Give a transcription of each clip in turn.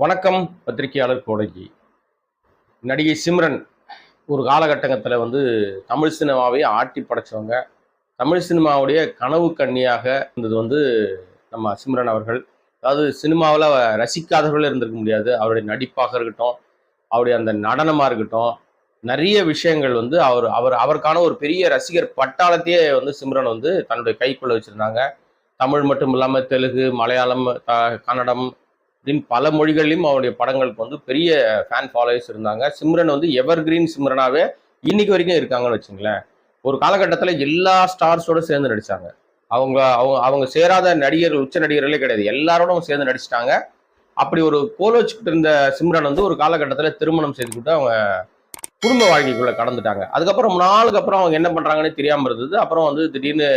வணக்கம். பத்திரிகையாளர் கோடகி. நடிகை சிம்ரன் ஒரு காலகட்டத்தில் வந்து தமிழ் சினிமாவை ஆட்டி படைச்சவங்க. தமிழ் சினிமாவுடைய கனவு கன்னியாக இருந்தது வந்து நம்ம சிம்ரன் அவர்கள். அதாவது சினிமாவில் ரசிக்காதவர்கள் இருந்திருக்க முடியாது. அவருடைய நடிப்பாக இருக்கட்டும் அவருடைய அந்த நடனமாக இருக்கட்டும் நிறைய விஷயங்கள் வந்து அவர் அவர் அவருக்கான ஒரு பெரிய ரசிகர் பட்டாளத்தையே வந்து சிம்ரன் வந்து தன்னுடைய கைக்குள்ளே வச்சுருந்தாங்க. தமிழ் மட்டும் இல்லாமல் தெலுங்கு மலையாளம் த- கன்னடம் தின் பல மொழிகளிலும் அவருடைய படங்களுக்கு வந்து பெரிய ஃபேன் ஃபாலோவர்ஸ் இருந்தாங்க. சிம்ரன் வந்து எவர் கிரீன் சிம்ரனாவே இன்னைக்கு வரைக்கும் இருக்காங்கன்னு வச்சுங்களேன். ஒரு காலகட்டத்தில் எல்லா ஸ்டார்ஸோட சேர்ந்து நடிச்சாங்க. அவங்க அவங்க அவங்க சேராத நடிகர்கள் உச்ச நடிகர்களே கிடையாது. எல்லாரோடும் சேர்ந்து நடிச்சிட்டாங்க. அப்படி ஒரு கோல் வச்சுக்கிட்டு இருந்த சிம்ரன் வந்து ஒரு காலகட்டத்தில் திருமணம் செய்துக்கிட்டு அவங்க குடும்ப வாழ்க்கைக்குள்ள கடந்துட்டாங்க. அதுக்கப்புறம் நாளுக்கு அப்புறம் அவங்க என்ன பண்ணுறாங்கன்னு தெரியாமல் இருந்தது. அப்புறம் வந்து திடீர்னு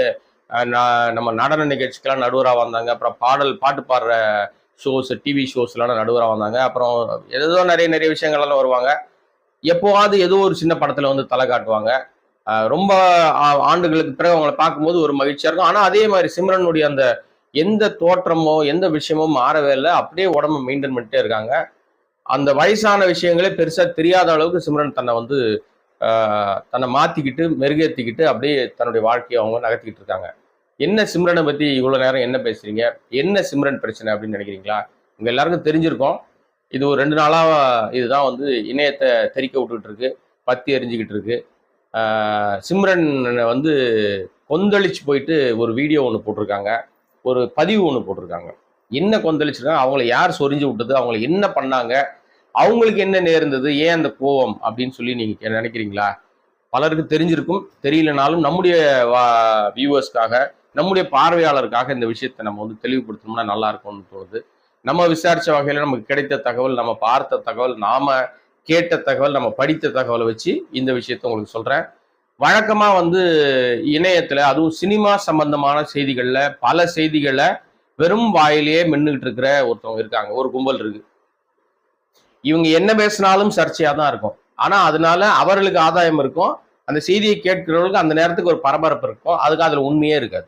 நம்ம நடன நிகழ்ச்சிக்கெல்லாம் நடுவராக வந்தாங்க. அப்புறம் பாடல் பாட்டு பாடுற ஷோஸ் டிவி ஷோஸ்லாம் நடுவராக வந்தாங்க. அப்புறம் ஏதோ நிறைய நிறைய விஷயங்கள்லாம் வருவாங்க. எப்போவாவது ஏதோ ஒரு சின்ன படத்தில் வந்து தலை காட்டுவாங்க. ரொம்ப ஆ- ஆண்டுகளுக்கு பிறகு அவங்கள பார்க்கும்போது ஒரு மகிழ்ச்சியாக இருக்கும். ஆனால் அதே மாதிரி சிம்ரனுடைய அந்த எந்த தோற்றமோ எந்த விஷயமோ மாறவே இல்லை. அப்படியே உடம்பு மெயின்டைன் பண்ணிட்டே இருக்காங்க. அந்த வயசான விஷயங்களே பெருசாக தெரியாத அளவுக்கு சிம்ரன் தன்னை வந்து தன்னை மாற்றிக்கிட்டு மெருகேத்திக்கிட்டு அப்படியே தன்னுடைய வாழ்க்கையை அவங்க நகர்த்திக்கிட்டு இருக்காங்க. என்ன சிம்ரனை பத்தி இவ்வளவு நேரம் என்ன பேசுறீங்க? என்ன சிம்ரன் பிரச்சனை அப்படின்னு நினைக்கிறீங்களா? உங்க எல்லாருக்கும் தெரிஞ்சிருக்கோம். இது ஒரு ரெண்டு நாளாக இதுதான் வந்து இணையத்தை தெறிக்க விட்டுக்கிட்டு இருக்கு பத்தி எரிஞ்சுக்கிட்டு இருக்கு. சிம்ரன் வந்து கொந்தளிச்சு போயிட்டு ஒரு வீடியோ ஒன்று போட்டிருக்காங்க. ஒரு பதிவு ஒன்று போட்டிருக்காங்க. என்ன கொந்தளிச்சிருக்காங்க? அவங்கள யார் சொரிஞ்சு விட்டது? அவங்கள என்ன பண்ணாங்க? அவங்களுக்கு என்ன நேர்ந்தது? ஏன் அந்த கோவம் அப்படின்னு சொல்லி நீங்க நினைக்கிறீங்களா? பலருக்கு தெரிஞ்சிருக்கும். தெரியலனாலும் நம்முடைய வியூவர்ஸ்க்காக நம்முடைய பார்வையாளருக்காக இந்த விஷயத்தை நம்ம வந்து தெளிவுபடுத்தணும்னா நல்லா இருக்கும்னு தோணுது. நம்ம விசாரித்த வகையில் நமக்கு கிடைத்த தகவல் நம்ம பார்த்த தகவல் நாம் கேட்ட தகவல் நம்ம படித்த தகவலை வச்சு இந்த விஷயத்த உங்களுக்கு சொல்கிறேன் வழக்கமாக வந்து இணையத்தில் அதுவும் சினிமா சம்பந்தமான செய்திகளில் பல செய்திகளை வெறும் வாயிலேயே மென்னுகிட்டு இருக்கிற ஒருத்தவங்க இருக்காங்க. ஒரு கும்பல் இருக்கு. இவங்க என்ன பேசினாலும் சர்ச்சையாக தான் இருக்கும். ஆனால் அதனால அவர்களுக்கு ஆதாயம் இருக்கும். அந்த செய்தியை கேட்கிறவர்களுக்கு அந்த நேரத்துக்கு ஒரு பரபரப்பு இருக்கும். அதுக்கு அதில் உண்மையே இருக்காது.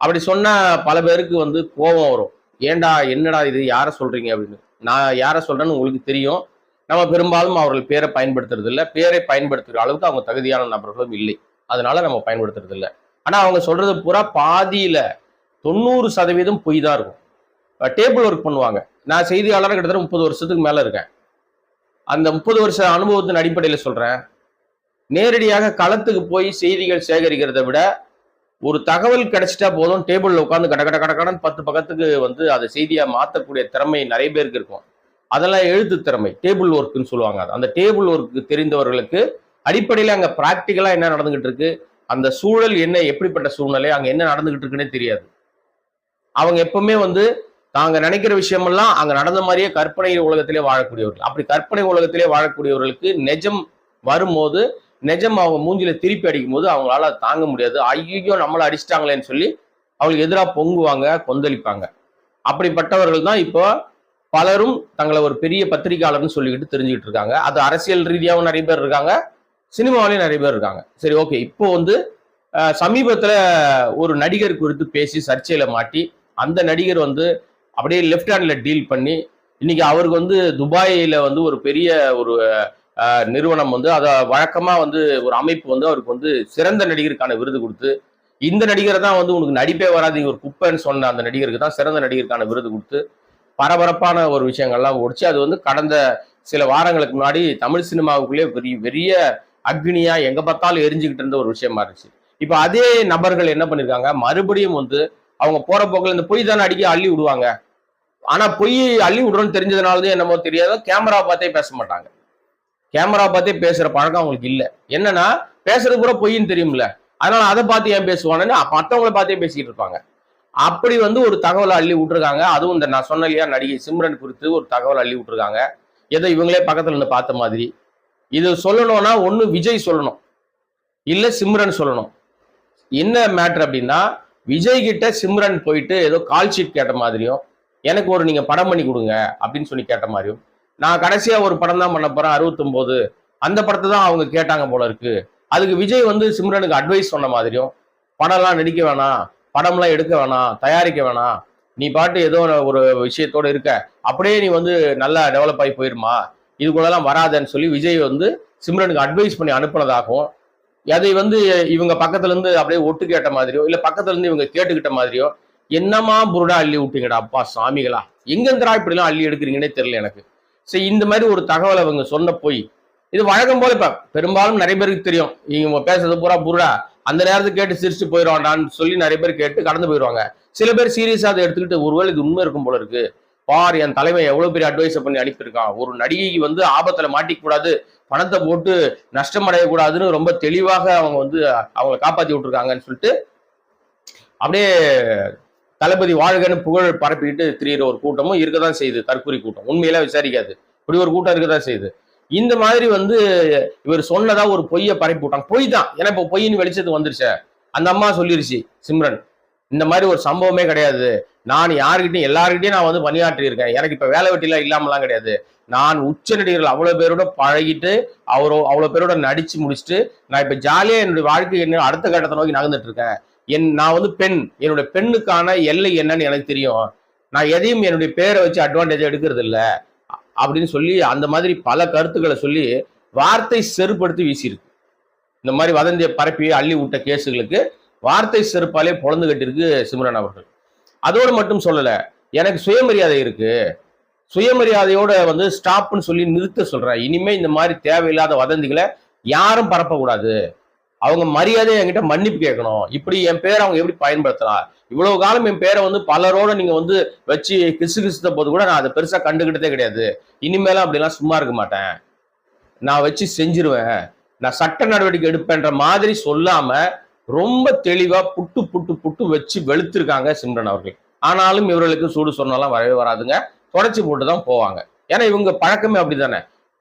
அப்படி சொன்னால் பல பேருக்கு வந்து கோபம் வரும். ஏன்டா என்னடா இது? யாரை சொல்றீங்க அப்படின்னு. நான் யாரை சொல்றேன்னு உங்களுக்கு தெரியும். நம்ம பெரும்பாலும் அவர்கள் பேரை பயன்படுத்துறது இல்லை பேரை பயன்படுத்துகிற அளவுக்கு அவங்க தகுதியான நபர்களும் இல்லை. அதனால நம்ம பயன்படுத்துறது இல்லை ஆனால் அவங்க சொல்றது பூரா பாதியில தொண்ணூறு சதவீதம் பொய் தான் இருக்கும். டேபிள் ஒர்க் பண்ணுவாங்க. நான் செய்தியாளராக கிட்டத்தட்ட முப்பது வருஷத்துக்கு மேலே இருக்கேன். அந்த முப்பது வருஷ அனுபவத்தின் அடிப்படையில் சொல்றேன். நேரடியாக களத்துக்கு போய் செய்திகள் சேகரிக்கிறதை விட ஒரு தகவல் கிடைச்சிட்டா போதும் டேபிளில் உட்காந்து கட கட கட பத்து பக்கத்துக்கு வந்து அதை செய்தியாக மாற்றக்கூடிய திறமை நிறைய பேருக்கு இருக்கும். அதெல்லாம் எழுத்து திறமை டேபிள் ஒர்க்குன்னு சொல்லுவாங்க அது. அந்த டேபிள் ஒர்க்கு தெரிந்தவர்களுக்கு அடிப்படையில் அங்கே ப்ராக்டிக்கலாக என்ன நடந்துகிட்டு இருக்கு அந்த சூழல் என்ன எப்படிப்பட்ட சூழ்நிலை அங்கே என்ன நடந்துகிட்டு இருக்குன்னே தெரியாது. அவங்க எப்பவுமே வந்து தாங்க நினைக்கிற விஷயமெல்லாம் அங்க நடந்த மாதிரியே கற்பனை உலகத்திலே வாழக்கூடியவர்கள். அப்படி கற்பனை உலகத்திலே வாழக்கூடியவர்களுக்கு நெஜம் வரும்போது நெஜம் அவங்க மூஞ்சில திருப்பி அடிக்கும் போது அவங்களால அதை தாங்க முடியாது. ஐயோ நம்மளை அடிச்சிட்டாங்களேன்னு சொல்லி அவங்களுக்கு எதிராக பொங்குவாங்க கொந்தளிப்பாங்க. அப்படிப்பட்டவர்கள் தான் இப்போ பலரும் தங்களை ஒரு பெரிய பத்திரிகையாளர்னு சொல்லிக்கிட்டு தெரிஞ்சுக்கிட்டு இருக்காங்க. அது அரசியல் ரீதியாகவும் நிறைய பேர் இருக்காங்க சினிமாவிலையும் நிறைய பேர் இருக்காங்க. சரி ஓகே. இப்போ வந்து சமீபத்தில் ஒரு நடிகர் குறித்து பேசி சர்ச்சையில மாட்டி அந்த நடிகர் வந்து அப்படியே லெஃப்ட் ஹேண்டில் டீல் பண்ணி இன்னைக்கு அவருக்கு வந்து துபாயில் வந்து ஒரு பெரிய ஒரு நிறுவனம் வந்து அதை வழக்கமாக வந்து ஒரு அமைப்பு வந்து அவருக்கு வந்து சிறந்த நடிகருக்கான விருது கொடுத்து இந்த நடிகரை தான் வந்து உனக்கு நடிப்பே வராது இவர் குப்பைன்னு சொன்ன அந்த நடிகருக்கு தான் சிறந்த நடிகருக்கான விருது கொடுத்து பரபரப்பான ஒரு விஷயங்கள்லாம் ஓடிச்சு. அது வந்து கடந்த சில வாரங்களுக்கு முன்னாடி தமிழ் சினிமாவுக்குள்ளே பெரிய பெரிய அக்னியா எங்க பார்த்தாலும் எரிஞ்சுக்கிட்டு இருந்த ஒரு விஷயமா இருந்துச்சு. இப்போ அதே நபர்கள் என்ன பண்ணிருக்காங்க? மறுபடியும் வந்து அவங்க போற போக்கில் இந்த பொய் தானே அடிக்க அள்ளி விடுவாங்க. ஆனா பொய் அள்ளி விடுறோம்னு தெரிஞ்சதுனாலதான் என்னமோ தெரியாதோ கேமரா பார்த்தே பேச மாட்டாங்க. கேமரா பார்த்தே பேசுற பழக்கம் அவங்களுக்கு இல்ல. என்னன்னா பேசுறது கூட பொய்ன்னு தெரியும்ல. அதனால அதை பார்த்து ஏன் பேசுவானுன்னு மற்றவங்கள பார்த்தே பேசிக்கிட்டு இருப்பாங்க. அப்படி வந்து ஒரு தகவலை அள்ளி விட்டுருக்காங்க. அதுவும் இந்த நான் சொன்ன இல்லையா நடிகை சிம்ரன் குறித்து ஒரு தகவல் அள்ளி விட்டுருக்காங்க. ஏதோ இவங்களே பக்கத்துல இருந்து பார்த்த மாதிரி. இது சொல்லணும்னா ஒண்ணு விஜய் சொல்லணும். இல்ல சிம்ரன் சொல்லணும். என்ன மேட்ரு அப்படின்னா விஜய் கிட்ட சிம்ரன் போயிட்டு ஏதோ கால் ஷீட் கேட்ட மாதிரியும் எனக்கு ஒரு நீங்க படம் பண்ணி கொடுங்க அப்படின்னு சொல்லி கேட்ட மாதிரியும் நான் கடைசியா ஒரு படம் தான் பண்ண போறேன் அறுபத்தொம்போது. அந்த படத்தை தான் அவங்க கேட்டாங்க போல இருக்கு. அதுக்கு விஜய் வந்து சிம்ரனுக்கு அட்வைஸ் சொன்ன மாதிரியும் படம்லாம் நடிக்க வேணாம் படம்லாம் எடுக்க வேணாம் தயாரிக்க வேணாம் நீ பாட்டு ஏதோ ஒரு விஷயத்தோட இருக்க அப்படியே நீ வந்து நல்லா டெவலப் ஆகி போயிருமா? இதுக்குள்ளெல்லாம் வராதன்னு சொல்லி விஜய் வந்து சிம்ரனுக்கு அட்வைஸ் பண்ணி அனுப்புனதாகவும் அதை வந்து இவங்க பக்கத்துல இருந்து அப்படியே ஒட்டு கேட்ட மாதிரியோ இல்ல பக்கத்துல இருந்து இவங்க கேட்டுக்கிட்ட மாதிரியோ என்னமா புருடா அள்ளி விட்டீங்கடா அப்பா சாமிகளா? எங்கெந்திரா இப்படிலாம் அள்ளி எடுக்கிறீங்கன்னே தெரியல எனக்கு. சரி இந்த மாதிரி ஒரு தகவலை அவங்க சொன்ன போய் இது வழக்கம் போல இப்போ பெரும்பாலும் நிறைய பேருக்கு தெரியும். இவங்க பேசுறது பூரா புருடா. அந்த நேரத்துக்கு கேட்டு சிரிச்சுட்டு போயிடுவான்டான்னு சொல்லி நிறைய பேர் கேட்டு கடந்து போயிடுவாங்க. சில பேர் சீரியஸாக அதை எடுத்துக்கிட்டு ஒருவேளை இது உண்மை இருக்கும் போல இருக்கு. பார் என் தலைமை எவ்வளோ பெரிய அட்வைஸ் பண்ணி அனுப்பியிருக்கான். ஒரு நடிகைக்கு வந்து ஆபத்தில் மாட்டிக்க கூடாது பணத்தை போட்டு நஷ்டம் அடையக்கூடாதுன்னு ரொம்ப தெளிவாக அவங்க வந்து அவங்களை காப்பாற்றி விட்டுருக்காங்கன்னு சொல்லிட்டு அப்படியே தளபதி வாழ்கன்னு புகழ் பரப்பிக்கிட்டு திரியிற ஒரு கூட்டமும் இருக்கதான் செய்யுது தற்கொலை கூட்டம். உண்மையில விசாரிக்காது. இப்படி ஒரு கூட்டம் இருக்கதான் செய்யுது இந்த மாதிரி வந்து இவர் சொன்னதா ஒரு பொய்யை பரப்பி விட்டாங்க. பொய் தான். ஏன்னா இப்போ பொய்ன்னு வெளிச்சத்துக்கு வந்துருச்ச. அந்த அம்மா சொல்லிருச்சு சிம்ரன் இந்த மாதிரி ஒரு சம்பவமே கிடையாது. நான் யாருக்கிட்டையும் எல்லாருக்கிட்டையும் நான் வந்து பணியாற்றி இருக்கேன் எனக்கு இப்ப வேலை வெட்டிலாம் இல்லாமலாம் கிடையாது. நான் உச்ச நடிகர்கள் அவ்வளவு பேரோட பழகிட்டு அவரோ அவ்வளவு பேரோட நடிச்சு முடிச்சுட்டு நான் இப்ப ஜாலியா என்னுடைய வாழ்க்கை என்ன அடுத்த கட்டத்தை நோக்கி நகர்ந்துட்டு இருக்கேன். என் நான் வந்து பெண். என்னுடைய பெண்ணுக்கான எல்லை என்னன்னு எனக்கு தெரியும். நான் எதையும் என்னுடைய பேரை வச்சு அட்வான்டேஜ் எடுக்கிறது இல்லை அப்படின்னு சொல்லி அந்த மாதிரி பல கருத்துக்களை சொல்லி வார்த்தை செருப்படுத்தி வீசியிருக்கு. இந்த மாதிரி வதந்தியை பரப்பி அள்ளி விட்ட கேஸுகளுக்கு வார்த்தை செருப்பாலே பொழந்து கட்டியிருக்கு சிம்ரன் அவர்கள். அதோடு மட்டும் சொல்லலை எனக்கு சுயமரியாதை இருக்கு. சுயமரியாதையோட வந்து ஸ்டாப்னு சொல்லி நிறுத்த சொல்றேன். இனிமே இந்த மாதிரி தேவையில்லாத வதந்திகளை யாரும் பரப்பக்கூடாது. அவங்க மரியாதை என்கிட்ட மன்னிப்பு கேட்கணும். இப்படி என் பேரை அவங்க எப்படி பயன்படுத்தலாம் இவ்வளவு காலம் என் பேரை வந்து பலரோட நீங்க வந்து வச்சு கிசு கிசுத்த போது கூட நான் அதை பெருசா கண்டுகிட்டதே கிடையாது. இனிமேலாம் அப்படிலாம் சும்மா இருக்க மாட்டேன். நான் வச்சு செஞ்சிருவேன். நான் சட்ட நடவடிக்கை எடுப்பேன்ற மாதிரி சொல்லாம ரொம்ப தெளிவா புட்டு புட்டு புட்டு வச்சு வெளுத்திருக்காங்க சிம்ரன் அவர்கள். ஆனாலும் இவர்களுக்கு சூடு சொன்னாலாம் வரவே வராதுங்க. தொடச்சி போட்டு தான் போவாங்க. ஏன்னா இவங்க பழக்கமே அப்படிதானே.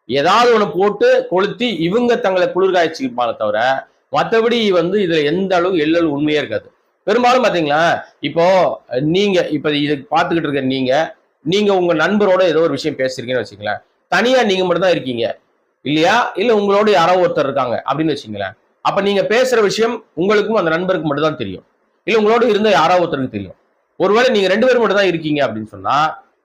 ஏதாவது ஒன்று போட்டு கொளுத்தி இவங்க தங்களை குளிர்காய்ச்சிப்பாங்க தவிர மற்றபடி வந்து இதுல எந்த அளவு எள்ளல் உண்மையே இருக்காது. பெரும்பாலும் பாத்தீங்களா இப்போ நீங்க இப்ப இது பார்த்துக்கிட்டு இருக்க நீங்க நீங்க உங்க நண்பரோட ஏதோ ஒரு விஷயம் பேசுறீங்கன்னு வச்சுங்களேன் தனியா நீங்க மட்டும் தான் இருக்கீங்க. இல்லையா? இல்ல உங்களோட யாரோ ஒருத்தர் இருக்காங்க அப்படின்னு வச்சுங்களேன் அப்ப நீங்க பேசுற விஷயம் உங்களுக்கும் அந்த நண்பருக்கு மட்டும் தான் தெரியும். இல்ல உங்களோட இருந்த யாரோ ஒருத்தருக்கு தெரியும். ஒருவேளை நீங்க ரெண்டு பேரும் மட்டும் தான் இருக்கீங்க அப்படின்னு சொன்னா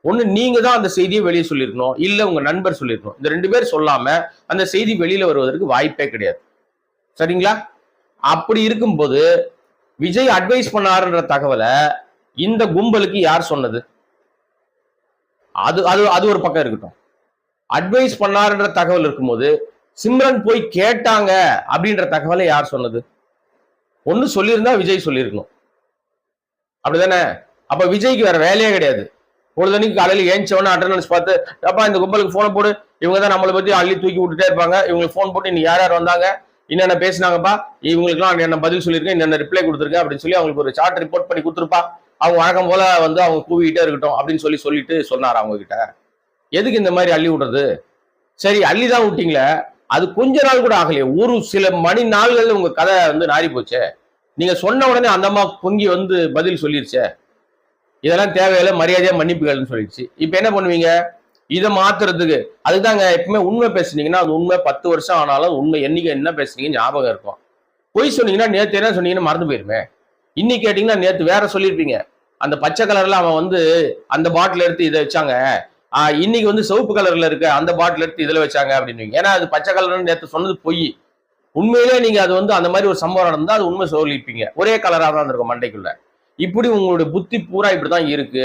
ஒண்ணு நீங்க தான் அந்த செய்தியை வெளியே சொல்லியிருக்கணும் இல்ல உங்க நண்பர் சொல்லியிருக்கணும் இந்த ரெண்டு பேர் சொல்லாம அந்த செய்தி வெளியில வருவதற்கு வாய்ப்பே கிடையாது. சரிங்களா? அப்படி இருக்கும்போது விஜய் அட்வைஸ் பண்ணாருன்ற தகவலை இந்த கும்பலுக்கு யார் சொன்னது? அது அது அது ஒரு பக்கம் இருக்கட்டும். அட்வைஸ் பண்ணாருன்ற தகவல் இருக்கும்போது சிம்ரன் போய் கேட்டாங்க அப்படின்ற தகவலை யார் சொன்னது? ஒண்ணு சொல்லியிருந்தா விஜய் சொல்லியிருக்கணும். அப்படிதானே? அப்ப விஜய்க்கு வேற வேலையே கிடையாது. பொழுதனைக்கு காலையில் ஏஞ்சவன அட்டண்டன்ஸ் பார்த்து அப்பா இந்த கும்பலுக்கு போனை போடு. இவங்க தான் நம்மளை பத்தி அள்ளி தூக்கி விட்டுட்டே இருப்பாங்க. இவங்களுக்கு ஃபோன் போட்டு இன்னைக்கு யார் யார் வந்தாங்க? என்னென்ன பேசினாங்கப்பா? இவங்களுக்குலாம் என்ன பதில் சொல்லியிருக்கேன் என்னென்ன ரிப்ளை கொடுத்துருக்கேன் அப்படின்னு சொல்லி அவங்களுக்கு ஒரு சார்ட் ரிப்போர்ட் பண்ணி கொடுத்துருப்பா. அவங்க வழக்கம் போல வந்து அவங்க கூவிக்கிட்டே இருக்கட்டும் அப்படின்னு சொல்லி சொல்லிட்டு சொன்னார் அவங்க கிட்ட எதுக்கு இந்த மாதிரி அள்ளி விடுறது? சரி அள்ளி தான் விட்டீங்களே. அது கொஞ்ச நாள் கூட ஆகலையே. ஒரு சில மணி நாள்கள் உங்க கதை வந்து நாரி போச்சே. நீங்க சொன்ன உடனே அந்த அம்மா பொங்கி வந்து பதில் சொல்லிருச்சே. இதெல்லாம் தேவையில்லை மரியாதையா மன்னிப்புகள்னு சொல்லிடுச்சு இப்போ என்ன பண்ணுவீங்க? இதை மாத்துறதுக்கு. அதுதாங்க எப்பவுமே உண்மை பேசுனீங்கன்னா அது உண்மை பத்து வருஷம் ஆனாலும் உண்மை. என்னைக்கு என்ன பேசுனீங்க ஞாபகம் இருக்கும். பொய் சொன்னீங்கன்னா நேத்து என்ன சொன்னீங்கன்னு மறந்து போயிருமே. இன்னைக்கு கேட்டீங்கன்னா நேத்து வேற சொல்லியிருப்பீங்க. அந்த பச்சை கலர்ல அவன் வந்து அந்த பாட்டில் எடுத்து இதை வச்சாங்க. இன்னைக்கு வந்து சிவப்பு கலர்ல இருக்க அந்த பாட்டில் எடுத்து இதுல வச்சாங்க அப்படின்னு ஏன்னா அது பச்சை கலர்னு நேற்று சொன்னது பொய். உண்மையிலே நீங்க அது வந்து அந்த மாதிரி ஒரு சம்பவம் நடந்தா அது உண்மை சொல்லியிருப்பீங்க. ஒரே கலரா தான் இருக்கும் மண்டைக்குள்ள. இப்படி உங்களுடைய புத்தி பூரா இப்படிதான் இருக்கு.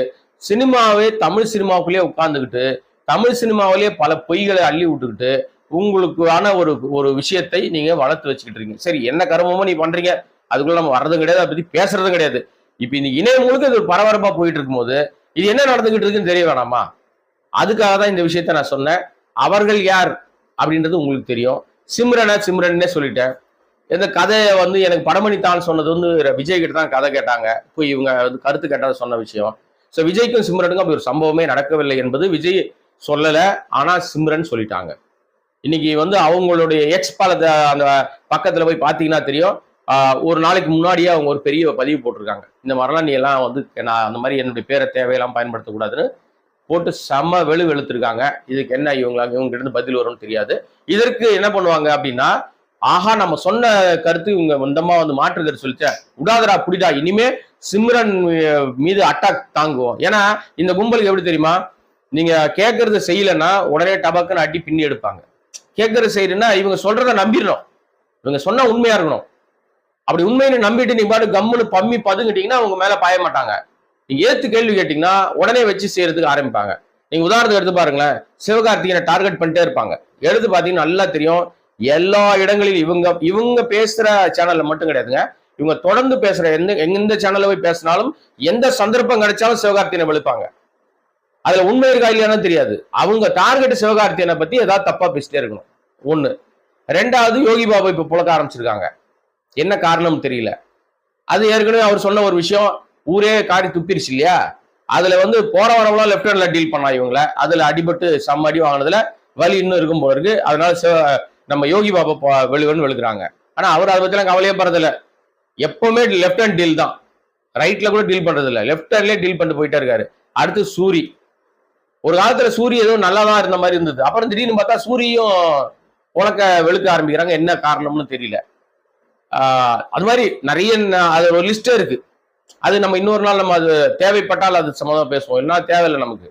சினிமாவே தமிழ் சினிமாவுக்குள்ளேயே உட்காந்துக்கிட்டு தமிழ் சினிமாவிலே பல பொய்களை அள்ளி விட்டுக்கிட்டு உங்களுக்கான ஒரு ஒரு விஷயத்தை நீங்க வளர்த்து வச்சுக்கிட்டு இருக்கீங்க. சரி என்ன கருமமோ நீ பண்றீங்க. அதுக்குள்ள நம்ம வர்றதும் கிடையாது அதை பத்தி பேசுறதும் கிடையாது. இப்ப இந்த இணையம் முழுக்க இது பரபரப்பா போயிட்டு இருக்கும்போது இது என்ன நடந்துகிட்டு இருக்குன்னு தெரிய வேணாமா? அதுக்காக தான் இந்த விஷயத்த நான் சொன்னேன். அவர்கள் யார் அப்படின்றது உங்களுக்கு தெரியும். சிம்ரனை சிம்ரன்னே சொல்லிட்டேன். இந்த கதையை வந்து எனக்கு படமணி தான் சொன்னது வந்து விஜய் கிட்ட தான் கதை கேட்டாங்க. போய் இவங்க வந்து கருத்து கேட்டதை சொன்ன விஷயம். ஸோ விஜய்க்கும் சிம்ரனுக்கும் அப்படி ஒரு சம்பவமே நடக்கவில்லை என்பது விஜய் சொல்லலை ஆனால் சிம்ரன் சொல்லிட்டாங்க. இன்னைக்கு வந்து அவங்களுடைய எக்ஸ் பாலத்தை அந்த பக்கத்தில் போய் பார்த்தீங்கன்னா தெரியும். ஒரு நாளைக்கு முன்னாடியே அவங்க ஒரு பெரிய பதிவு போட்டிருக்காங்க. இந்த மாதிரிலாம் நீ எல்லாம் வந்து நான் அந்த மாதிரி என்னுடைய பேரை தேவையெல்லாம் பயன்படுத்தக்கூடாதுன்னு போட்டு செம வெளு வெளுத்திருக்காங்க. இதுக்கு என்ன இவங்க இவங்க இருந்து பதில் வரும்னு தெரியாது. இதற்கு என்ன பண்ணுவாங்க அப்படின்னா ஆஹா நம்ம சொன்ன கருத்து இவங்க வந்தமா வந்து மாற்று கருத்து உடாதரா விடாதடா புடிடா இனிமே சிம்ரன் மீது அட்டாக் தாங்குவோம். ஏன்னா இந்த கும்பலுக்கு எப்படி தெரியுமா? நீங்க கேட்கறது செய்யலன்னா உடனே டபக்குன்னு அடி பின்னி எடுப்பாங்க. கேட்கறது செய்யறதுன்னா இவங்க சொல்றத நம்பிடணும். இவங்க சொன்னா உண்மையா இருக்கணும். அப்படி உண்மையை நம்பிட்டு நீங்க பாட்டு கம்முன்னு பம்மி பதுங்கிட்டீங்கன்னா அவங்க மேல பாய மாட்டாங்க. நீங்க ஏத்து கேள்வி கேட்டீங்கன்னா உடனே வச்சு செய்யறதுக்கு ஆரம்பிப்பாங்க. நீங்க உதாரணத்துக்கு எடுத்து பாருங்களேன். சிவகார்த்திகனை டார்கெட் பண்ணிட்டே இருப்பாங்க. எடுத்து பாத்தீங்கன்னா நல்லா தெரியும். எல்லா இடங்களிலும் இவங்க இவங்க பேசுற சேனல்ல மட்டும் கிடையாதுங்க. இவங்க தொடர்ந்து பேசுற எந்த எந்த சேனல்ல போய் பேசினாலும் எந்த சந்தர்ப்பம் கிடைச்சாலும் சிவகார்த்தியனை வெளுப்பாங்க. அதுல உண்மை இருக்கா இல்லையானு தெரியாது. அவங்க டார்கெட் சிவகார்த்தியனை பத்தி ஏதாவது தப்பா பேசிட்டே இருக்கணும். ஒண்ணு. ரெண்டாவது யோகி பாபா இப்ப புழக்க ஆரம்பிச்சிருக்காங்க. என்ன காரணம் தெரியல. அது ஏற்கனவே அவர் சொன்ன ஒரு விஷயம் ஊரே காடி துப்பிருச்சு இல்லையா? அதுல வந்து போற வரவெல்லாம் லெஃப்ட் ஹேண்ட்ல டீல் பண்ணா இவங்கள. அதுல அடிபட்டு சம்ம அடி வாங்கினதுல வலி இன்னும் இருக்கும் போல இருக்கு. அதனால சிவ- நம்ம யோகி பாபா போ- வெளுவன்னு வெளுக்குறாங்க. ஆனா அவர் அதை பத்திலாம் கவலையே படுறதில்ல. எப்பவுமே லெஃப்ட் ஹேண்ட் டீல் தான். ரைட்ல கூட டீல் பண்றது இல்லை லெஃப்ட் ஹேண்ட்லேயே டீல் பண்ணிட்டு போயிட்டே இருக்காரு. அடுத்து சூரி. ஒரு காலத்துல சூரிய ஏதோ நல்லா தான் இருந்த மாதிரி இருந்தது. அப்புறம் திடீர்னு பார்த்தா சூரியும் உனக்க வெளுக்க ஆரம்பிக்கிறாங்க. என்ன காரணம்னு தெரியல. ஆஹ் அது மாதிரி நிறைய அது ஒரு லிஸ்டே இருக்கு. அது நம்ம இன்னொரு நாள் நம்ம அது தேவைப்பட்டால் அது சம்மந்தம் பேசுவோம். இல்லைன்னா தேவையில்லை நமக்கு.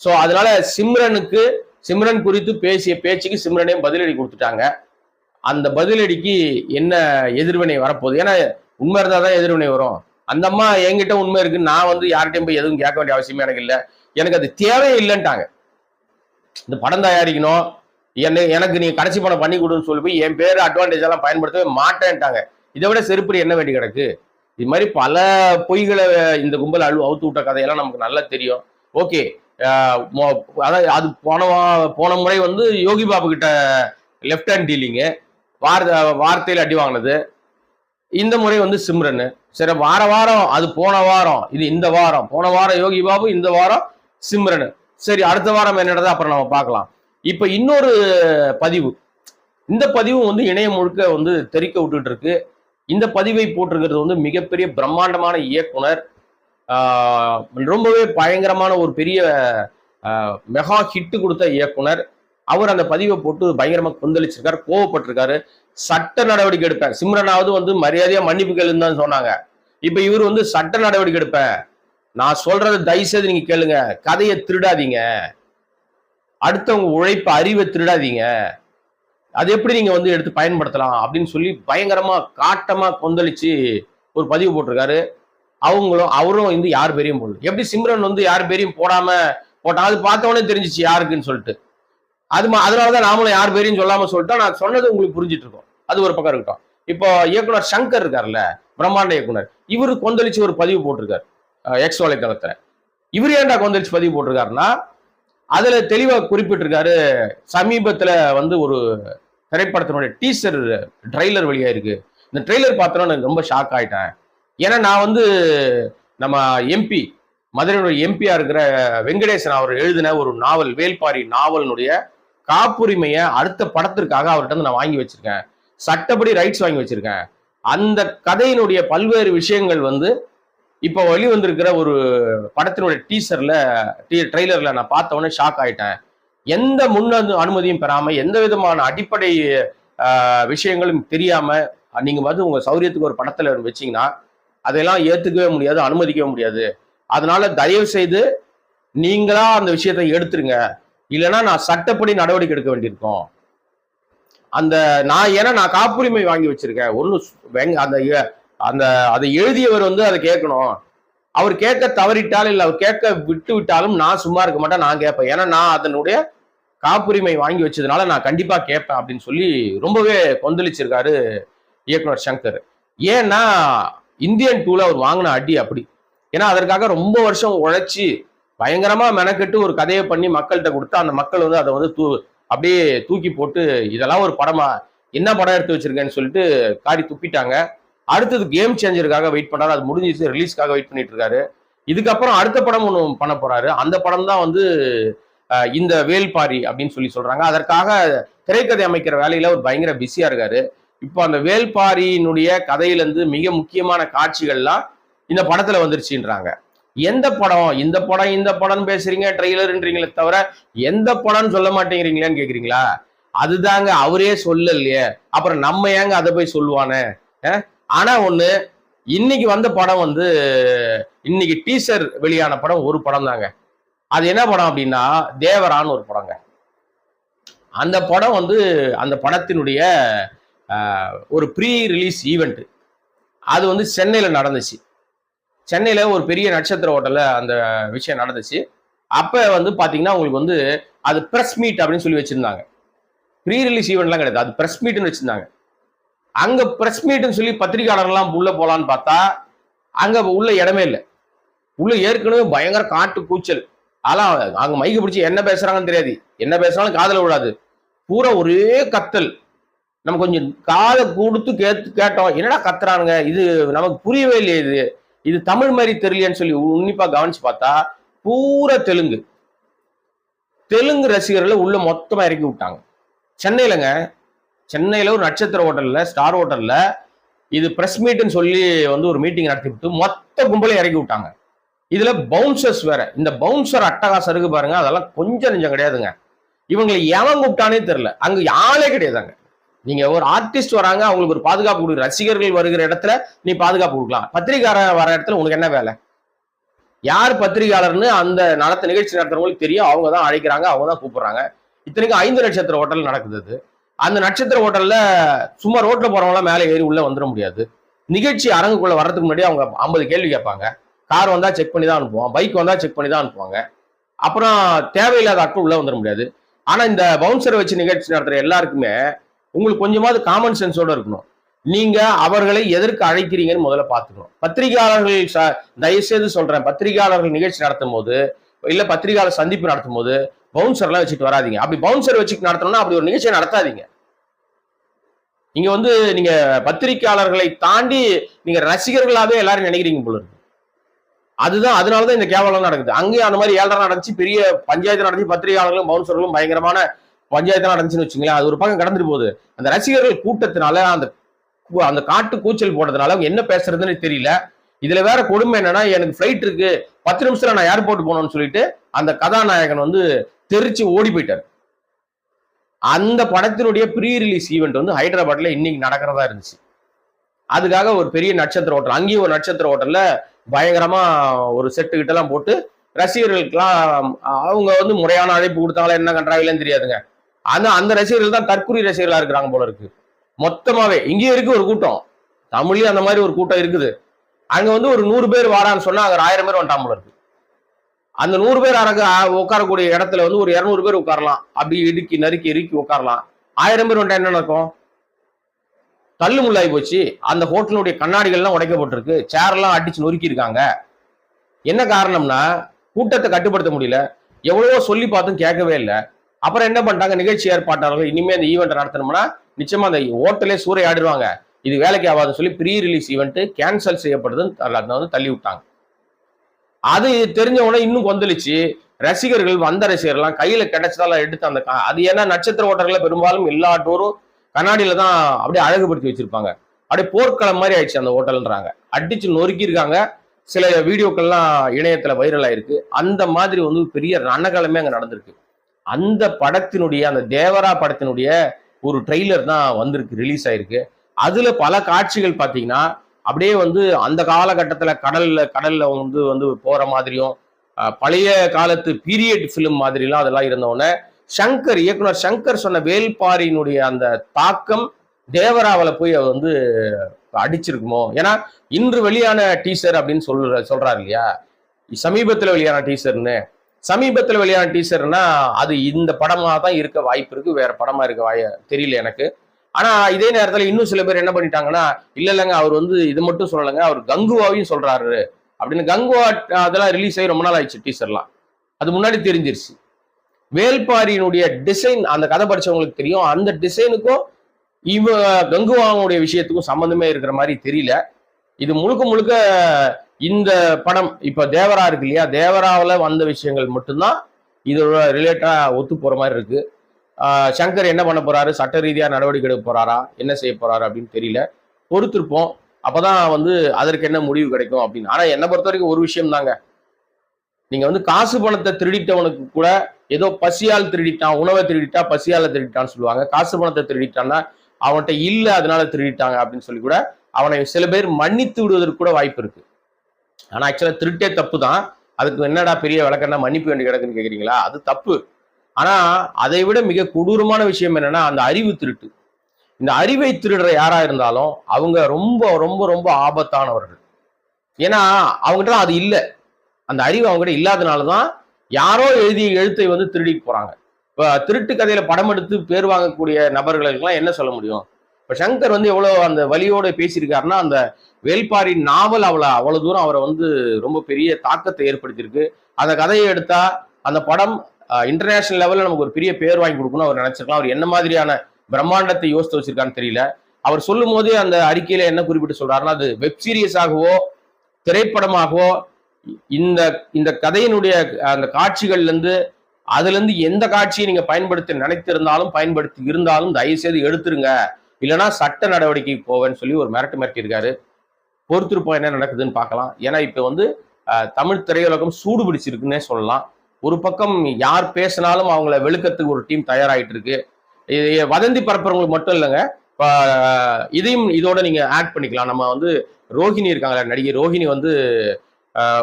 ஸோ அதனால சிம்ரனுக்கு சிம்ரன் குறித்து பேசிய பேச்சுக்கு சிம்ரனே பதிலடி கொடுத்துட்டாங்க. அந்த பதிலடிக்கு என்ன எதிர்வினை வரப்போகுது? ஏன்னா உண்மை இருந்தால் தான் எதிர்வினை வரும். அந்த அம்மா என்கிட்ட உண்மை இருக்குன்னு நான் வந்து யார்கிட்டையும் போய் எதுவும் கேட்க வேண்டிய அவசியமே எனக்கு இல்லை. எனக்கு அது தேவையே இல்லைன்ட்டாங்க. இந்த படம் தயாரிக்கணும். என்ன எனக்கு நீ கடைசி படம் பண்ணி கொடுன்னு சொல்லி போய் என் பேர் அட்வான்டேஜ் எல்லாம் பயன்படுத்தவே மாட்டேன்ட்டாங்க. இதை விட செருப்படி என்ன வேண்டி கிடக்கு? இது மாதிரி பல பொய்களை இந்த கும்பல் அழு அவுத்து விட்ட கதையெல்லாம் நமக்கு நல்லா தெரியும். ஓகே. அதாவது அது போன வா- போன முறை வந்து யோகி பாபு கிட்ட லெஃப்ட் ஹேண்ட் டீலிங்கு வார்த்தை வார்த்தையில் அடி வாங்கினது. இந்த முறை வந்து சிம்ரன். சரி வார வாரம் அது போன வாரம் இது இந்த வாரம். போன வாரம் யோகி பாபு இந்த வாரம் சிம்ரன். சரி அடுத்த வாரம் என்ன நடந்தது அப்புறம் நம்ம பார்க்கலாம். இப்ப இன்னொரு பதிவு. இந்த பதிவும் வந்து இணையம் முழுக்க வந்து தெரிக்க விட்டுட்டு இருக்கு இந்த பதிவை போட்டிருக்கிறது வந்து மிகப்பெரிய பிரம்மாண்டமான இயக்குனர் ஆஹ் ரொம்பவே பயங்கரமான ஒரு பெரிய ஆஹ் மெகா ஹிட்டு கொடுத்த இயக்குனர். அவர் அந்த பதிவை போட்டு பயங்கரமாக கொந்தளிச்சிருக்காரு கோவப்பட்டிருக்காரு. சட்ட நடவடிக்கை எடுப்பேன். சிம்ரனாவது வந்து மரியாதையா மன்னிப்பு கேளுன்னு தான் சொன்னாங்க. இப்ப இவர் வந்து சட்ட நடவடிக்கை எடுப்பேன். நான் சொல்றதை தயவு செய்து நீங்க கேளுங்க. கதையை திருடாதீங்க. அடுத்தவங்க உழைப்பு அறிவை திருடாதீங்க. அது எப்படி நீங்க வந்து எடுத்து பயன்படுத்தலாம் அப்படின்னு சொல்லி பயங்கரமா காட்டமா கொந்தளிச்சு ஒரு பதிவு போட்டிருக்காரு. அவங்களும் அவரும் வந்து யார் பேரையும் போடல. எப்படி சிம்ரன் வந்து யார் பேரையும் போடாம போட்டா அது பார்த்தவொடனே தெரிஞ்சிச்சு யாருக்குன்னு சொல்லிட்டு. அது அதனாலதான் நாமளும் யார் பேரையும் சொல்லாம சொல்லிட்டோம் நான் சொன்னது உங்களுக்கு புரிஞ்சிட்டு இருக்கோம். அது ஒரு பக்கம் இருக்கட்டும். இப்போ இயக்குனர் சங்கர் இருக்கார்ல பிரம்மாண்ட இயக்குனர். இவரு கொந்தளிச்சு ஒரு பதிவு போட்டிருக்காரு. எக்ஸ் வலைத்தளத்தில் இவர் ஏன்டா கொந்தளிச்சு பதிவு போட்டிருக்காருன்னா அதில் தெளிவாக குறிப்பிட்டிருக்காரு சமீபத்தில் வந்து ஒரு திரைப்படத்தினுடைய டீசர் ட்ரைலர் வழியாக இருக்குது இந்த ட்ரெய்லர் பார்த்தோன்னா எனக்கு ரொம்ப ஷாக் ஆயிட்டேன். ஏன்னா நான் வந்து நம்ம எம்பி மதுரையினுடைய எம்பியா இருக்கிற வெங்கடேசன் அவர் எழுதின ஒரு நாவல் வேல்பாரி நாவலினுடைய காப்புரிமையை அடுத்த படத்திற்காக அவர்கிட்ட இருந்து நான் வாங்கி வச்சிருக்கேன். சட்டப்படி ரைட்ஸ் வாங்கி வச்சிருக்கேன். அந்த கதையினுடைய பல்வேறு விஷயங்கள் வந்து இப்போ வெளிவந்திருக்கிற ஒரு படத்தினுடைய டீசர்ல டீ ட்ரெய்லர்ல நான் பார்த்த உடனே ஷாக் ஆயிட்டேன். எந்த முன் அனுமதியும் பெறாம எந்த விதமான அடிப்படை விஷயங்களும் தெரியாம நீங்க வந்து உங்க சௌரியத்துக்கு ஒரு படத்துல வச்சீங்கன்னா அதையெல்லாம் ஏத்துக்கவே முடியாது அனுமதிக்கவே முடியாது. அதனால தயவு செய்து நீங்களா அந்த விஷயத்தை எடுத்துருங்க. இல்லைன்னா நான் சட்டப்படி நடவடிக்கை எடுக்க வேண்டியிருக்கும். அந்த நான் ஏன்னா நான் காப்புரிமை வாங்கி வச்சிருக்கேன். ஒன்றும் அந்த அந்த அதை எழுதியவர் வந்து அதை கேட்கணும். அவர் கேட்க தவறிட்டாலும் இல்லை அவர் கேட்க விட்டு விட்டாலும் நான் சும்மா இருக்க மாட்டேன் நான் கேட்பேன். ஏன்னா நான் அதனுடைய காப்புரிமை வாங்கி வச்சதுனால நான் கண்டிப்பாக கேட்பேன் அப்படின்னு சொல்லி ரொம்பவே கொந்தளிச்சிருக்காரு இயக்குனர் சங்கர். ஏன்னா இந்தியன் டூல அவர் வாங்கின அடி அப்படி. ஏன்னா அதற்காக ரொம்ப வருஷம் உழைச்சி பயங்கரமாக மெனக்கெட்டு ஒரு கதையை பண்ணி மக்கள்கிட்ட கொடுத்து அந்த மக்கள் வந்து அதை வந்து தூ அப்படியே தூக்கி போட்டு இதெல்லாம் ஒரு படமா என்ன படம் எடுத்து வச்சிருக்கேன்னு சொல்லிட்டு காரி துப்பிட்டாங்க. அடுத்தது கேம் சேஞ்சருக்காக வெயிட் பண்றாரு. அது முடிஞ்சிச்சு ரிலீஸ்க்காக வெயிட் பண்ணிட்டு இருக்காரு. இதுக்கப்புறம் அடுத்த படம் ஒன்று பண்ண போறாரு. அந்த படம் தான் வந்து இந்த வேல்பாரி அப்படின்னு சொல்லி சொல்றாங்க. அதற்காக திரைக்கதை அமைக்கிற வேலையில ஒரு பயங்கர பிஸியா இருக்காரு. இப்போ அந்த வேல்பாரியினுடைய கதையிலேருந்து மிக முக்கியமான காட்சிகள்லாம் இந்த படத்துல வந்துருச்சுன்றாங்க. எந்த படம்? இந்த படம் இந்த படம் பேசுறீங்க ட்ரெய்லருன்றீங்களே தவிர எந்த படம்னு சொல்ல மாட்டேங்கிறீங்களேன்னு கேக்குறீங்களா? அதுதாங்க அவரே சொல்லலையே. அப்புறம் நம்ம ஏங்க அதை போய் சொல்லுவானே? ஆனா ஒண்ணு இன்னைக்கு வந்த படம் வந்து இன்னைக்கு டீசர் வெளியான படம் ஒரு படம் தாங்க அது என்ன படம் அப்படின்னா தேவரான்னு ஒரு படங்க. அந்த படம் வந்து அந்த படத்தினுடைய ஒரு ப்ரீ ரிலீஸ் ஈவெண்ட் அது வந்து சென்னையில் நடந்துச்சு. சென்னையில் ஒரு பெரிய நட்சத்திர ஹோட்டலில் அந்த விஷயம் நடந்துச்சு. அப்போ வந்து பார்த்தீங்கன்னா உங்களுக்கு வந்து அது ப்ரெஸ் மீட் அப்படின்னு சொல்லி வச்சுருந்தாங்க. ப்ரீ ரிலீஸ் ஈவெண்ட்லாம் கிடையாது. அது ப்ரெஸ் மீட்னு வச்சுருந்தாங்க. அங்கே ப்ரெஸ் மீட்னு சொல்லி பத்திரிகையாளர்லாம் உள்ளே போகலான்னு பார்த்தா அங்கே உள்ள இடமே இல்லை. உள்ள ஏற்கனவே பயங்கர காட்டு கூச்சல். அதெல்லாம் அங்க மைக்கு பிடிச்சி என்ன பேசுறாங்கன்னு தெரியாது. என்ன பேசுறாலும் காதல விடாது பூரா ஒரே கத்தல். நம்ம கொஞ்சம் காதை கொடுத்து கேட்டு கேட்டோம். என்னடா கத்துறானுங்க? இது நமக்கு புரியவே இல்லையே இது. இது தமிழ் மாதிரி தெரியலையேன்னு சொல்லி உன்னிப்பா கவனிச்சு பார்த்தா பூரா தெலுங்கு. தெலுங்கு ரசிகர்களை உள்ள மொத்தமா இறக்கி விட்டாங்க. சென்னையிலங்க சென்னையில் ஒரு நட்சத்திர ஹோட்டலில் ஸ்டார் ஹோட்டல்ல இது ப்ரெஸ் மீட்டுன்னு சொல்லி வந்து ஒரு மீட்டிங் நடத்தி விட்டு மொத்த கும்பலையும் இறக்கி விட்டாங்க. இதுல பவுன்சர்ஸ் வேற. இந்த பவுன்சர் அட்டகாசம் இருக்கு பாருங்க. அதெல்லாம் கொஞ்சம் நெஞ்சம் கிடையாதுங்க. இவங்களை எவன் கூப்பிட்டானே தெரில அங்கே ஆளே கிடையாதாங்க. நீங்க ஒரு ஆர்டிஸ்ட் வராங்க அவங்களுக்கு ஒரு பாதுகாப்பு கொடுக்குற ரசிகர்கள் வருகிற இடத்துல நீ பாதுகாப்பு கொடுக்கலாம். பத்திரிகாரன் வர இடத்துல உனக்கு என்ன வேலை? யார் பத்திரிகையாளர்னு அந்த நடத்த நிகழ்ச்சி நடத்துறவங்களுக்கு தெரியும். அவங்க தான் அழைக்கிறாங்க அவங்க தான் கூப்பிடுறாங்க. இத்தனைக்கும் ஐந்து நட்சத்திர ஹோட்டல் நடக்குது அந்த நட்சத்திர ஹோட்டல்ல சும்மா ரோட்ல போறவங்களாம் மேலே ஏறி உள்ள வந்துட முடியாது. நிகழ்ச்சி அரங்குக்குள்ள வர்றதுக்கு முன்னாடி அவங்க ஐம்பது கேள்வி கேட்பாங்க. கார் வந்தா செக் பண்ணி தான் அனுப்புவோம் பைக் வந்தா செக் பண்ணி தான் அனுப்புவாங்க. அப்புறம் தேவையில்லாத ஆட்கள் உள்ள வந்துட முடியாது. ஆனா இந்த பவுன்சரை வச்சு நிகழ்ச்சி நடத்துற எல்லாருக்குமே உங்களுக்கு கொஞ்சமாவது காமன் சென்ஸோட இருக்கணும். நீங்க அவர்களை எதற்கு அழைக்கிறீங்கன்னு முதல்ல பார்த்துக்கணும். பத்திரிகையாளர்கள் ச- தயவுசெய்து சொல்றேன். பத்திரிகையாளர்கள் நிகழ்ச்சி நடத்தும் போது இல்ல பத்திரிகையாளர் சந்திப்பு நடத்தும் போது பவுன்சர்லாம் வச்சுட்டு வராதீங்க. அப்படி பவுன்சர் வச்சுட்டு நடத்தணும்னா அப்படி ஒரு நிகழ்ச்சியை நடத்தாதீங்க. நீங்க வந்து நீங்க பத்திரிகையாளர்களை தாண்டி நீங்க ரசிகர்களாவே எல்லாரும் நினைக்கிறீங்க போல இருக்கு. அதுதான் அதனாலதான் இந்த கேவலம் நடக்குது. அங்கேயும் அந்த மாதிரி ஏழரை நடந்துச்சு பெரிய பஞ்சாயத்து நடந்துச்சு பத்திரிகையாளர்களும் பவுன்சர்களும் பயங்கரமான பஞ்சாயத்து நடந்துச்சுன்னு வச்சுங்களேன் அது ஒரு பக்கம் கடந்துட்டு போகுது. அந்த ரசிகர்கள் கூட்டத்தினால அந்த கூ- அந்த காட்டு கூச்சல் போடுறதுனால அவங்க என்ன பேசுறதுன்னு தெரியல. இதுல வேற கொடுமை என்னன்னா எனக்கு ஃபிளைட் இருக்கு. பத்து நிமிஷத்துல நான் ஏர்போர்ட் போகணும்னு சொல்லிட்டு அந்த கதாநாயகன் வந்து தெரிச்சு ஓடி போயிட்டார். அந்த படத்தினுடைய ப்ரீ ரிலீஸ் ஈவெண்ட் வந்து ஹைதராபாத்ல இன்னைக்கு நடக்கிறதா இருந்துச்சு. அதுக்காக ஒரு பெரிய நட்சத்திர ஹோட்டல் அங்கேயும் ஒரு நட்சத்திர ஹோட்டல்ல பயங்கரமா ஒரு செட்டு கிட்ட எல்லாம் போட்டு ரசிகர்களுக்கெல்லாம் அவங்க வந்து முறையான அழைப்பு கொடுத்தாங்களா என்ன கண்டாவிலன்னு தெரியாதுங்க. ஆனா அந்த ரசிகர்கள் தான் தற்குறி ரசிகர்களா இருக்கிறாங்க போல இருக்கு. மொத்தமாவே இங்கேயும் இருக்கு ஒரு கூட்டம். தமிழ்லயும் அந்த மாதிரி ஒரு கூட்டம் இருக்குது. அங்க வந்து ஒரு நூறு பேர் வாரான்னு சொன்னா அங்க ஆயிரம் பேர் வந்துட்டான் போல இருக்கு. அந்த நூறு பேர் அரங்க உட்காரக்கூடிய இடத்துல வந்து ஒரு இரநூறு பேர் உட்காரலாம். அப்படி இடுக்கி நறுக்கி இறுக்கி உட்காரலாம். ஆயிரம் பேர் வந்துட்டா என்ன நடக்கும்? தள்ளு முள்ளாகி போச்சு. அந்த ஹோட்டலுடைய கண்ணாடிகள்லாம் உடைக்கப்பட்டிருக்கு. சேர்லாம் அடிச்சு நொறுக்கி இருக்காங்க என்ன காரணம்னா கூட்டத்தை கட்டுப்படுத்த முடியல. எவ்வளவோ சொல்லி பார்த்தும் கேட்கவே இல்லை. அப்புறம் என்ன பண்ணிட்டாங்க? நிகழ்ச்சி ஏற்பாட்டாளர்கள் இனிமே அந்த ஈவெண்ட் நடத்தணும்னா நிச்சயமா அந்த ஹோட்டலே சூறையாடிடுவாங்க. இது வேலைக்கு ஆகாதுன்னு சொல்லி ப்ரீ ரிலீஸ் ஈவெண்ட் கேன்சல் செய்யப்படுதுன்னு அதை வந்து தள்ளி விட்டாங்க. அது தெரிஞ்ச உடனே இன்னும் கொந்தளிச்சு ரசிகர்கள் வந்த ரசிகர்லாம் கையில கிடைச்சதால எடுத்து அந்த கா- அது ஏன்னா நட்சத்திர ஓட்டர்களை பெரும்பாலும் எல்லா டோரும் கண்ணாடியில தான் அப்படியே அழகுபடுத்தி வச்சிருப்பாங்க. அப்படியே போர்க்களம் மாதிரி ஆயிடுச்சு அந்த ஹோட்டல்ன்றாங்க அடிச்சு நொறுக்கியிருக்காங்க. சில வீடியோக்கள்லாம் இணையத்துல வைரல் ஆயிருக்கு. அந்த மாதிரி வந்து பெரிய ரணகலமே அங்க நடந்திருக்கு. அந்த படத்தினுடைய அந்த தேவரா படத்தினுடைய ஒரு ட்ரெய்லர் தான் வந்திருக்கு ரிலீஸ் ஆயிருக்கு. அதுல பல காட்சிகள் பாத்தீங்கன்னா அப்படியே வந்து அந்த காலகட்டத்தில் கடல்ல கடல்ல வந்து வந்து போற மாதிரியும் பழைய காலத்து பீரியட் ஃபிலிம் மாதிரிலாம் அதெல்லாம் இருந்தவுடனே சங்கர் இயக்குனர் சங்கர் சொன்ன வேல்பாரியினுடைய அந்த தாக்கம் தேவராவில் போய் அவர் வந்து அடிச்சிருக்குமோ? ஏன்னா இன்று வெளியான டீசர் அப்படின்னு சொல்ற சொல்றாரு இல்லையா? சமீபத்தில் வெளியான டீசர்னு. சமீபத்தில் வெளியான டீசர்னா அது இந்த படமாக தான் இருக்க வாய்ப்பு இருக்கு வேற படமா இருக்க வாய தெரியல எனக்கு. ஆனா இதே நேரத்துல இன்னும் சில பேர் என்ன பண்ணிட்டாங்கன்னா இல்ல இல்லைங்க அவர் வந்து இது மட்டும் சொல்லலைங்க அவர் கங்குவாவையும் சொல்றாரு. அப்படின்னு கங்குவா அதெல்லாம் ரிலீஸ் ஆகி ரொம்ப நாள் ஆயிடுச்சு டீசர்லாம். அது முன்னாடி தெரிஞ்சிருச்சு. வேல்பாரியினுடைய டிசைன் அந்த கதை படிச்சவங்களுக்கு தெரியும். அந்த டிசைனுக்கும் இவ கங்குவாவுடைய விஷயத்துக்கும் சம்மந்தமே இருக்கிற மாதிரி தெரியல. இது முழுக்க முழுக்க இந்த படம் இப்ப தேவரா இருக்கு இல்லையா? தேவராவில் வந்த விஷயங்கள் மட்டும்தான் இதோட ரிலேட்டடா ஒத்து போற மாதிரி இருக்கு. சங்கர் என்ன பண்ண போறாரு? சட்ட ரீதியாக நடவடிக்கை எடுக்க போறாரா? என்ன செய்ய போறாரு அப்படின்னு தெரியல. பொறுத்திருப்போம். அப்போதான் வந்து அதற்கு என்ன முடிவு கிடைக்கும் அப்படின்னு. ஆனால் என்னை பொறுத்த வரைக்கும் ஒரு விஷயம் தாங்க. நீங்க வந்து காசு பணத்தை திருடிட்டவனுக்கு கூட ஏதோ பசியால் திருடிட்டான் உணவை திருடிட்டா பசியால திருடிட்டான்னு சொல்லுவாங்க. காசு பணத்தை திருடிட்டான்னா அவன்கிட்ட இல்லை அதனால திருடிட்டாங்க அப்படின்னு சொல்லி கூட அவனை சில பேர் மன்னித்து விடுவதற்கு கூட வாய்ப்பு இருக்கு. ஆனால் ஆக்சுவலாக திருட்டே தப்பு தான். அதுக்கு என்னடா பெரிய விளக்கம்னா மன்னிப்பு வேண்டி கிடக்குன்னு கேட்குறீங்களா அது தப்பு. ஆனா அதை விட மிக கொடூரமான விஷயம் என்னன்னா அந்த அறிவு திருட்டு. இந்த அறிவை திருடுற யாரா இருந்தாலும் அவங்க ரொம்ப ரொம்ப ரொம்ப ஆபத்தானவர்கள். ஏன்னா அவங்ககிட்ட அது இல்லை. அந்த அறிவு அவங்ககிட்ட இல்லாதனாலதான் யாரோ எழுதிய எழுத்தை வந்து திருடிட்டு போறாங்க. இப்ப திருட்டு கதையில படம் எடுத்து பேர் வாங்கக்கூடிய நபர்களுக்கெல்லாம் என்ன சொல்ல முடியும்? இப்ப சங்கர் வந்து எவ்வளவு அந்த வழியோட பேசியிருக்காருன்னா அந்த வேல்பாரி நாவல் அவளை அவ்வளவு தூரம் அவரை வந்து ரொம்ப பெரிய தாக்கத்தை ஏற்படுத்தியிருக்கு. அந்த கதையை எடுத்தா அந்த படம் இன்டர்நேஷனல் லெவலில் நமக்கு ஒரு பெரிய பேர் வாங்கி கொடுக்கணும் அவர் நினைச்சிருக்கலாம். அவர் என்ன மாதிரியான பிரம்மாண்டத்தை யோசித்து வச்சிருக்கான்னு தெரியல. அவர் சொல்லும் போதே அந்த அறிக்கையில என்ன குறிப்பிட்டு சொல்றாருன்னா அது வெப் சீரியஸாகவோ திரைப்படமாகவோ இந்த இந்த கதையினுடைய அந்த காட்சிகள்ல இருந்து அதுல இருந்து எந்த காட்சியை நீங்க பயன்படுத்த நினைத்திருந்தாலும் பயன்படுத்தி இருந்தாலும் தயவு செய்து எடுத்துருங்க. இல்லைன்னா சட்ட நடவடிக்கைக்கு போவேன்னு சொல்லி ஒரு மிரட்டு மிரட்டியிருக்காரு. பொறுத்திருப்போம் என்ன நடக்குதுன்னு பார்க்கலாம். ஏன்னா இப்போ வந்து தமிழ் திரையுலகம் சூடு பிடிச்சிருக்குன்னே சொல்லலாம். ஒரு பக்கம் யார் பேசினாலும் அவங்கள வெளுக்கத்துக்கு ஒரு டீம் தயாராகிட்டு இருக்கு இது வதந்தி பரப்புறவங்களுக்கு மட்டும் இல்லைங்க. இப்போ இதையும் இதோட நீங்க ஆட் பண்ணிக்கலாம். நம்ம வந்து ரோஹிணி இருக்காங்களா நடிகை ரோஹிணி வந்து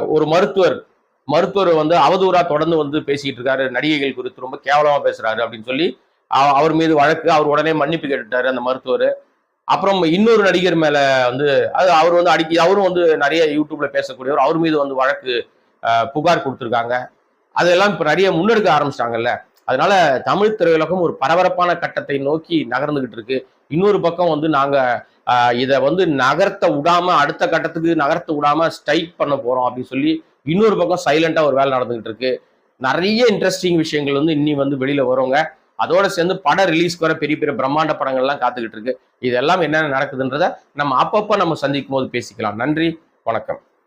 ஒரு மருத்துவர். மருத்துவர் வந்து அவதூறா தொடர்ந்து வந்து பேசிக்கிட்டு இருக்காரு. நடிகைகள் குறித்து ரொம்ப கேவலமா பேசுறாரு அப்படின்னு சொல்லி அவ- அவர் மீது வழக்கு. அவர் உடனே மன்னிப்பு கேட்டுட்டாரு அந்த மருத்துவர். அப்புறம் இன்னொரு நடிகர் மேல வந்து அது அவர் வந்து அடிக்க அவரும் வந்து நிறைய யூடியூப்ல பேசக்கூடியவர். அவர் மீது வந்து வழக்கு புகார் கொடுத்துருக்காங்க. அதெல்லாம் இப்ப நிறைய முன்னெடுக்க ஆரம்பிச்சிட்டாங்கல்ல. அதனால தமிழ் திரையுலகம் ஒரு பரபரப்பான கட்டத்தை நோக்கி நகர்ந்துகிட்டு இருக்கு. இன்னொரு பக்கம் வந்து நாங்க இதை வந்து நகர்த்த விடாம அடுத்த கட்டத்துக்கு நகர்த்த விடாம ஸ்ட்ரைக் பண்ண போறோம் அப்படின்னு சொல்லி இன்னொரு பக்கம் சைலண்டா ஒரு வேலை நடந்துகிட்டு இருக்கு. நிறைய இன்ட்ரெஸ்டிங் விஷயங்கள் வந்து இன்னி வந்து வெளியில வருவாங்க அதோட சேர்ந்து பட ரிலீஸ்க்கு வர பெரிய பெரிய பிரம்மாண்ட படங்கள்லாம் காத்துக்கிட்டு இருக்கு. இதெல்லாம் என்னென்ன நடக்குதுன்றத நம்ம அப்பப்போ நம்ம சந்திக்கும் போது பேசிக்கலாம். நன்றி வணக்கம்.